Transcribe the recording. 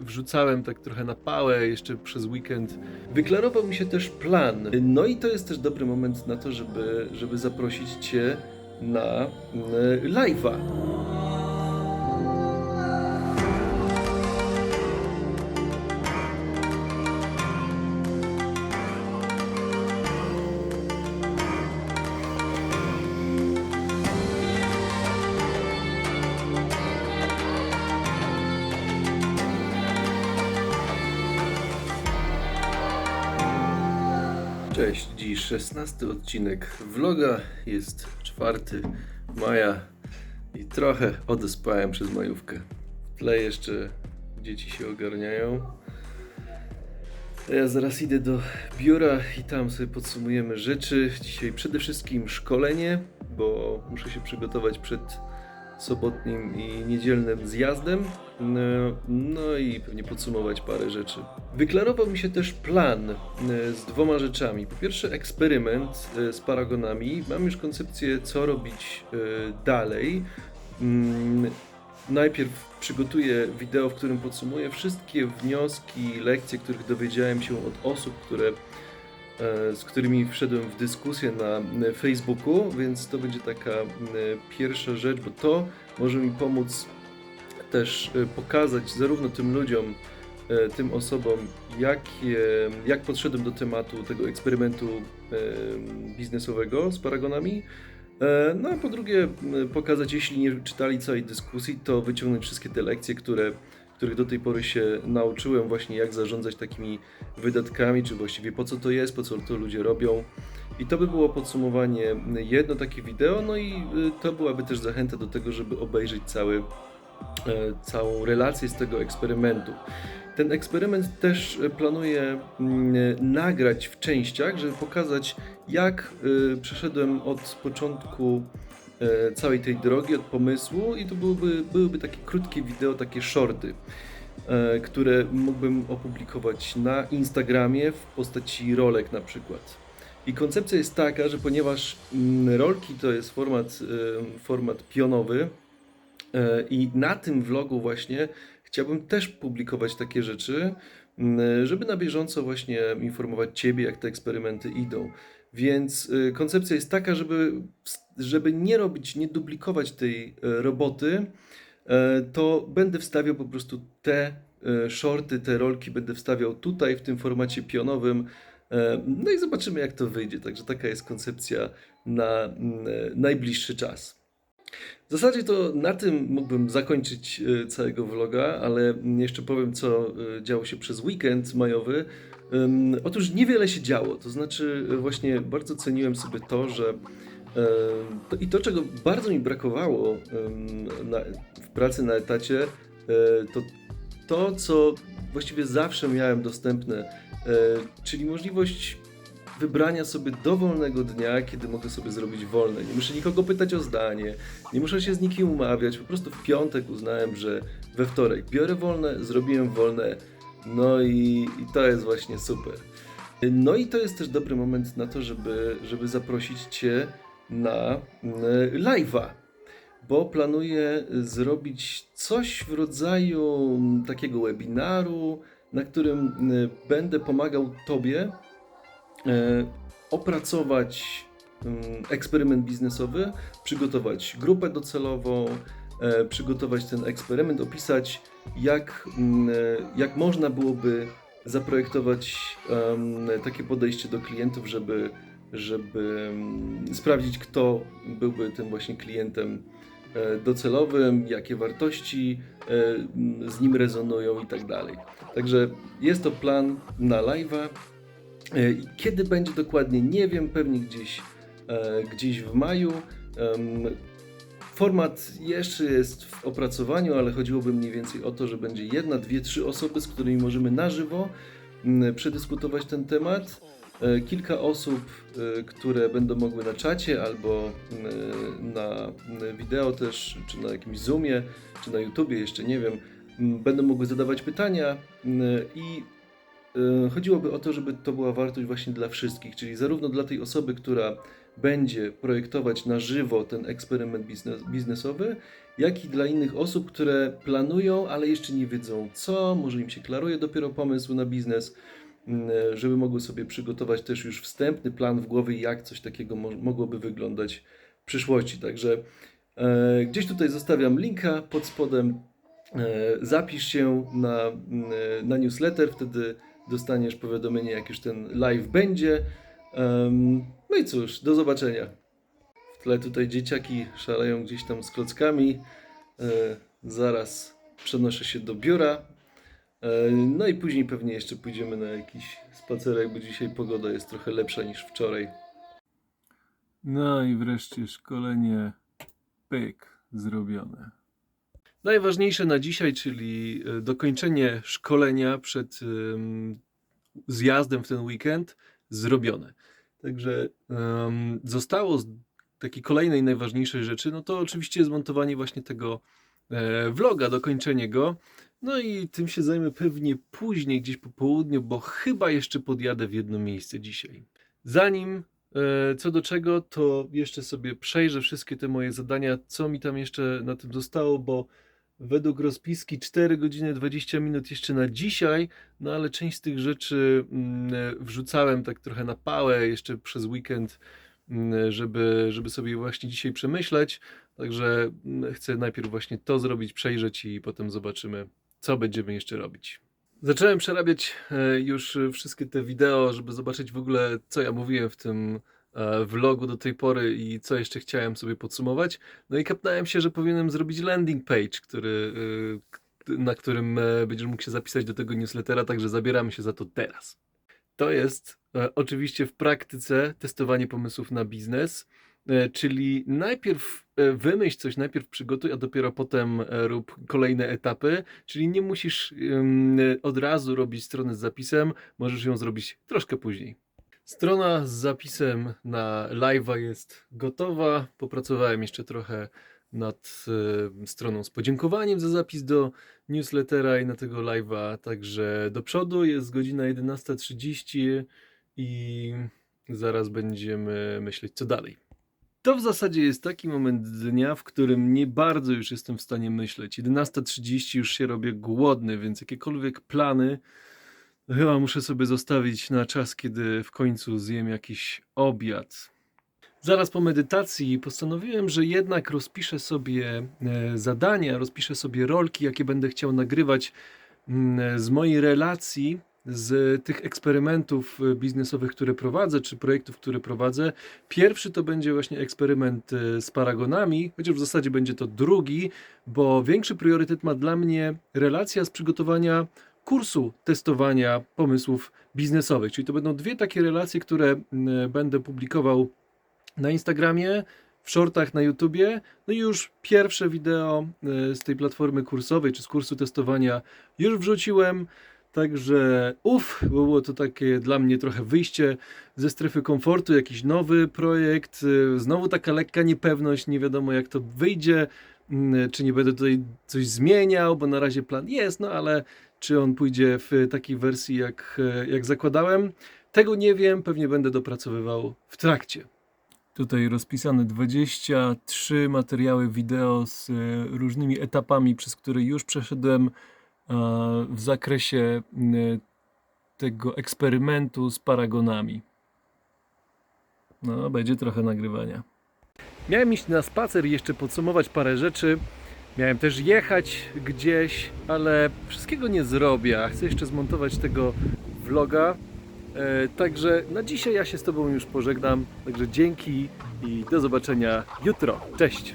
wrzucałem tak trochę na pałę jeszcze przez weekend. Wyklarował mi się też plan. No i to jest też dobry moment na to, żeby, żeby zaprosić Cię na e, live'a. Cześć, dziś 16 odcinek vloga, jest 4 maja i trochę odespałem przez majówkę. W tle jeszcze dzieci się ogarniają. A Ja zaraz idę do biura i tam sobie podsumujemy rzeczy. Dzisiaj przede wszystkim szkolenie, bo muszę się przygotować przed sobotnim i niedzielnym zjazdem. No, no i pewnie podsumować parę rzeczy. Wyklarował mi się też plan e, z dwoma rzeczami. Po pierwsze, eksperyment e, z paragonami. Mam już koncepcję, co robić e, dalej. Mm, Najpierw przygotuję wideo, w którym podsumuję wszystkie wnioski, lekcje, których dowiedziałem się od osób, które z którymi wszedłem w dyskusję na e, Facebooku, więc to będzie taka e, pierwsza rzecz, bo to może mi pomóc też e, pokazać zarówno tym ludziom, e, tym osobom, jakie, jak podszedłem do tematu tego eksperymentu e, biznesowego z paragonami. E, No a po drugie, pokazać, jeśli nie czytali całej dyskusji, to wyciągnąć wszystkie te lekcje, które, których do tej pory się nauczyłem, właśnie jak zarządzać takimi wydatkami, czy właściwie po co to jest, po co to ludzie robią. I to by było podsumowanie jedno takie wideo, no i y, to byłaby też zachęta do tego, żeby obejrzeć cały, e, całą relację z tego eksperymentu. Ten eksperyment też planuję mm, nagrać w częściach, żeby pokazać, jak y, przeszedłem od początku całej tej drogi, od pomysłu, i to byłyby, byłyby takie krótkie wideo, takie shorty, e, które mógłbym opublikować na Instagramie w postaci rolek na przykład. I koncepcja jest taka, że ponieważ mm, rolki to jest format, e, format pionowy, E, I na tym vlogu właśnie chciałbym też publikować takie rzeczy, m, żeby na bieżąco właśnie informować Ciebie, jak te eksperymenty idą. Więc y, koncepcja jest taka, żeby, żeby nie robić, nie duplikować tej e, roboty, e, to będę wstawiał po prostu te shorty, te rolki będę wstawiał tutaj w tym formacie pionowym. No i zobaczymy, jak to wyjdzie. Także taka jest koncepcja na najbliższy czas. W zasadzie to na tym mógłbym zakończyć całego vloga, ale jeszcze powiem, co działo się przez weekend majowy. Otóż niewiele się działo, to znaczy e, właśnie bardzo ceniłem sobie to, że e, i to, czego bardzo mi brakowało w pracy na etacie, e, to to, co właściwie zawsze miałem dostępne, czyli możliwość wybrania sobie dowolnego dnia, kiedy mogę sobie zrobić wolne. Nie muszę nikogo pytać o zdanie, nie muszę się z nikim umawiać. Po prostu w piątek uznałem, że we wtorek biorę wolne, zrobiłem wolne. No i, i to jest właśnie super. No i to jest też dobry moment na to, żeby, żeby zaprosić Cię na mm, live'a, bo planuję zrobić coś w rodzaju mm, takiego webinaru, na którym mm, będę pomagał Tobie e, opracować eksperyment biznesowy, przygotować grupę docelową, przygotować ten eksperyment, opisać jak, mm, e, jak można byłoby zaprojektować takie podejście do klientów, żeby, żeby mm, sprawdzić, kto byłby tym właśnie klientem e, docelowym, jakie wartości e, z nim rezonują i tak dalej. Także jest to plan na live'a. E, Kiedy będzie dokładnie, nie wiem, pewnie gdzieś, e, gdzieś w maju. Format jeszcze jest w opracowaniu, ale chodziłoby mniej więcej o to, że będzie jedna, dwie, trzy osoby, z którymi możemy na żywo m, przedyskutować ten temat. E, Kilka osób, e, które będą mogły na czacie albo m, na wideo też, czy na jakimś Zoomie, czy na YouTubie, jeszcze nie wiem, m, będą mogły zadawać pytania m, i e, chodziłoby o to, żeby to była wartość właśnie dla wszystkich, czyli zarówno dla tej osoby, która będzie projektować na żywo ten eksperyment biznes, biznesowy, jak i dla innych osób, które planują, ale jeszcze nie wiedzą co, może im się klaruje dopiero pomysł na biznes, mm, żeby mogły sobie przygotować też już wstępny plan w głowie, jak coś takiego mo- mogłoby wyglądać w przyszłości. Także e, gdzieś tutaj zostawiam linka pod spodem. E, zapisz się na, mm, na newsletter, wtedy dostaniesz powiadomienie, jak już ten live będzie. No i cóż, do zobaczenia. W tle tutaj dzieciaki szaleją gdzieś tam z klockami. E, zaraz przenoszę się do biura. E, no i później pewnie jeszcze pójdziemy na jakiś spacerek, bo dzisiaj pogoda jest trochę lepsza niż wczoraj. No i wreszcie szkolenie pyk zrobione. Najważniejsze na dzisiaj, czyli e, dokończenie szkolenia przed em, zjazdem w ten weekend zrobione. Także em, zostało z takiej kolejnej najważniejszej rzeczy, no to oczywiście zmontowanie właśnie tego e, vloga, dokończenie go. No i tym się zajmę pewnie później, gdzieś po południu, bo chyba jeszcze podjadę w jedno miejsce dzisiaj. Zanim e, co do czego, to jeszcze sobie przejrzę wszystkie te moje zadania, co mi tam jeszcze na tym zostało, bo według rozpiski 4 godziny 20 minut jeszcze na dzisiaj, no ale część z tych rzeczy mm, wrzucałem tak trochę na pałę jeszcze przez weekend, mm, żeby, żeby sobie właśnie dzisiaj przemyśleć. Także mm, chcę najpierw właśnie to zrobić, przejrzeć i potem zobaczymy, co będziemy jeszcze robić. Zacząłem przerabiać e, już wszystkie te wideo, żeby zobaczyć w ogóle, co ja mówiłem w tym vlogu do tej pory i co jeszcze chciałem sobie podsumować. No i kapnąłem się, że powinienem zrobić landing page, który, e, na którym e, będziesz mógł się zapisać do tego newslettera, także zabieramy się za to teraz. To jest e, oczywiście w praktyce testowanie pomysłów na biznes, e, czyli najpierw e, wymyśl coś, najpierw przygotuj, a dopiero potem e, rób kolejne etapy, czyli nie musisz od razu robić strony z zapisem, możesz ją zrobić troszkę później. Strona z zapisem na live'a jest gotowa. Popracowałem jeszcze trochę nad e, stroną z podziękowaniem za zapis do newslettera i na tego live'a. Także do przodu jest godzina 11.30 i zaraz będziemy myśleć, co dalej. To w zasadzie jest taki moment dnia, w którym nie bardzo już jestem w stanie myśleć. 11.30 już się robię głodny, więc jakiekolwiek plany chyba muszę sobie zostawić na czas, kiedy w końcu zjem jakiś obiad. Zaraz po medytacji postanowiłem, że jednak rozpiszę sobie e, zadania, rozpiszę sobie rolki, jakie będę chciał nagrywać mm, z mojej relacji, z tych eksperymentów e, biznesowych, które prowadzę, czy projektów, które prowadzę. Pierwszy to będzie właśnie eksperyment e, z paragonami, chociaż w zasadzie będzie to drugi, bo większy priorytet ma dla mnie relacja z przygotowania kursu testowania pomysłów biznesowych. Czyli to będą dwie takie relacje, które będę publikował na Instagramie, w shortach na YouTubie. No i już pierwsze wideo e, z tej platformy kursowej, czy z kursu testowania już wrzuciłem. Także uff, było to takie dla mnie trochę wyjście ze strefy komfortu, jakiś nowy projekt, e, znowu taka lekka niepewność, nie wiadomo jak to wyjdzie, czy nie będę tutaj coś zmieniał, bo na razie plan jest, no ale czy on pójdzie w takiej wersji jak, e, jak zakładałem, tego nie wiem, pewnie będę dopracowywał w trakcie. Tutaj rozpisane 23 materiały wideo z e, różnymi etapami, przez które już przeszedłem e, w zakresie m, tego eksperymentu z paragonami. No, będzie trochę nagrywania. Miałem iść na spacer i jeszcze podsumować parę rzeczy. Miałem też jechać gdzieś, ale wszystkiego nie zrobię. Chcę jeszcze zmontować tego vloga. E, także na dzisiaj ja się z Tobą już pożegnam. Także dzięki i do zobaczenia jutro. Cześć!